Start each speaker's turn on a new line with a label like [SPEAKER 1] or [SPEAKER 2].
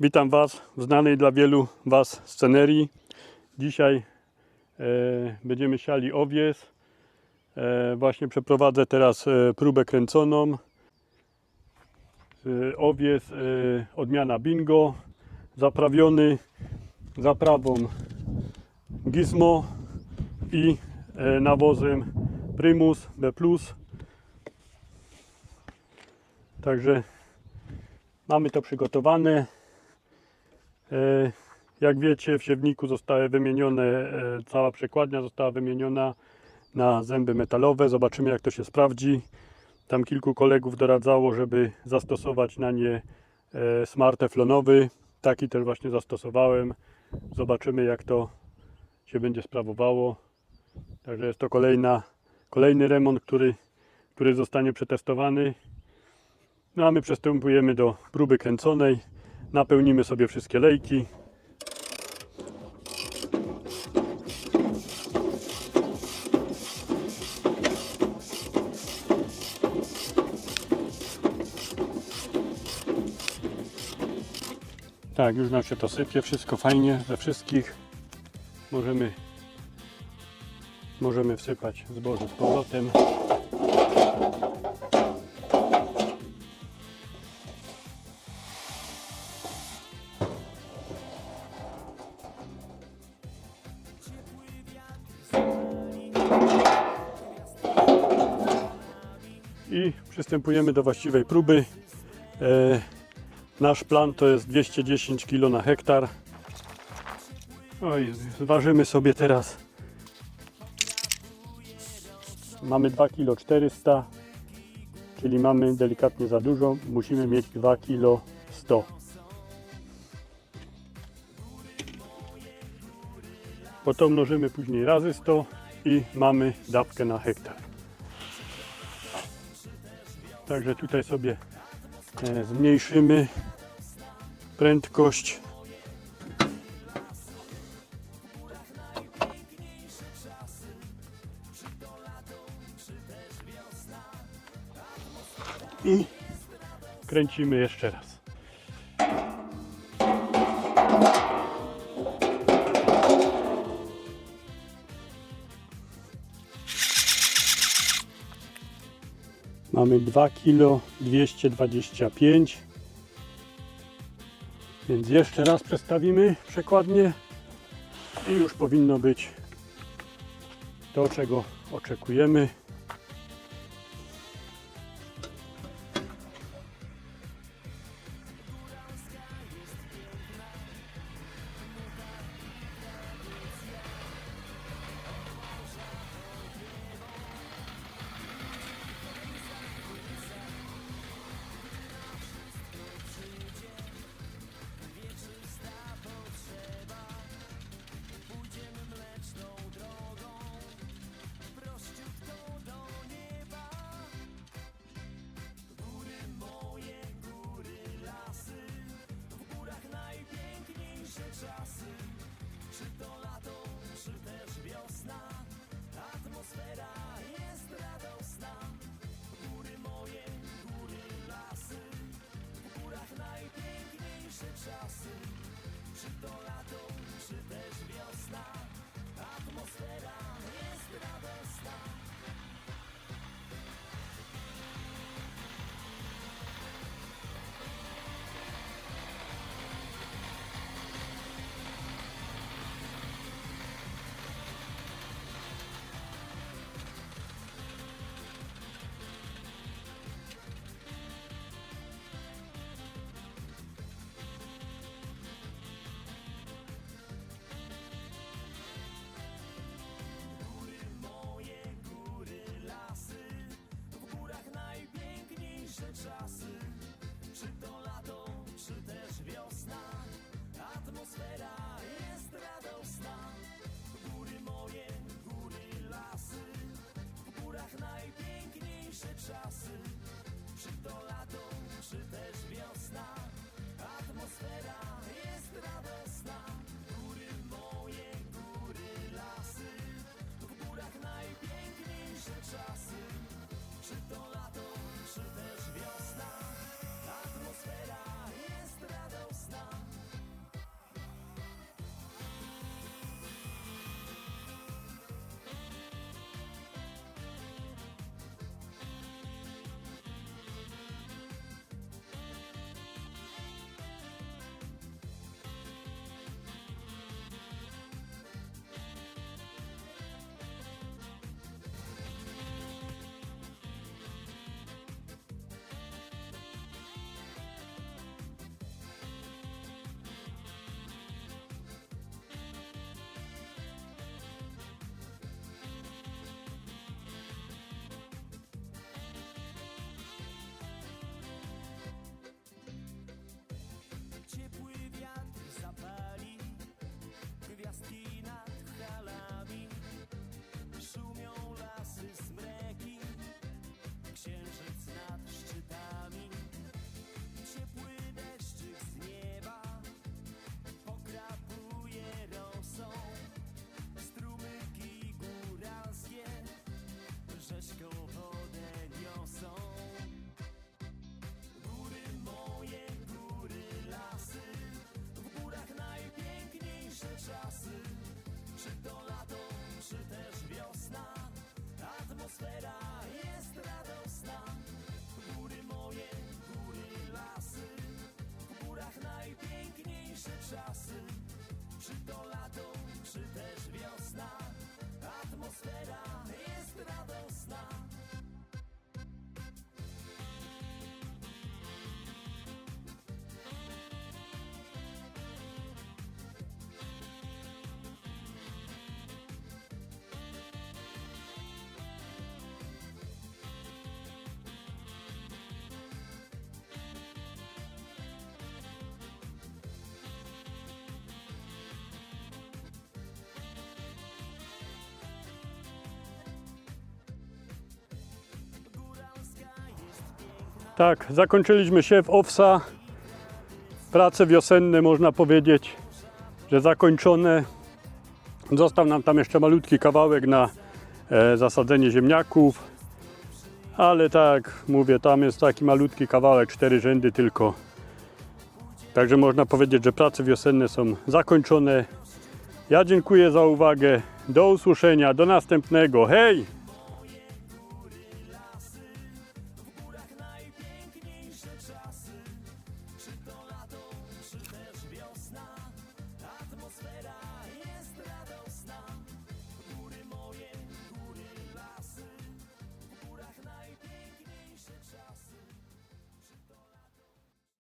[SPEAKER 1] Witam Was w znanej dla wielu Was scenerii. Dzisiaj e, będziemy siali owies. E, właśnie przeprowadzę teraz e, próbę kręconą. E, owies e, odmiana bingo, zaprawiony zaprawą Gizmo i e, nawozem Primus B+. Także mamy to przygotowane. E, Jak wiecie, w siewniku zostały wymienione, e, cała przekładnia została wymieniona na zęby metalowe. Zobaczymy, jak to się sprawdzi. Tam kilku kolegów doradzało, żeby zastosować na nie e, smart teflonowy. Taki też właśnie zastosowałem. Zobaczymy, jak to się będzie sprawowało. Także jest to kolejna, kolejny remont, który, który zostanie przetestowany. No a my przystępujemy do próby kręconej. Napełnimy sobie wszystkie lejki. Tak, już nam się to sypie, wszystko fajnie, we wszystkich. Możemy, możemy wsypać zboże z powrotem. I przystępujemy do właściwej próby. E, nasz plan to jest 210 kg na hektar. Oj, zważymy sobie teraz. Mamy 2 kg 400, czyli mamy delikatnie za dużo. Musimy mieć 2 kg 100. Potem mnożymy później razy 100 i mamy dawkę na hektar. Także tutaj sobie e, zmniejszymy prędkość. I kręcimy jeszcze raz. Mamy 2 kg 225 więc jeszcze raz przestawimy przekładnie i już powinno być to czego oczekujemy Tak, zakończyliśmy siew owsa. Prace wiosenne można powiedzieć, że zakończone. Został nam tam jeszcze malutki kawałek na e, zasadzenie ziemniaków. Ale tak, mówię, tam jest taki malutki kawałek, cztery rzędy tylko. Także można powiedzieć, że prace wiosenne są zakończone. Ja dziękuję za uwagę. Do usłyszenia, do następnego. Hej!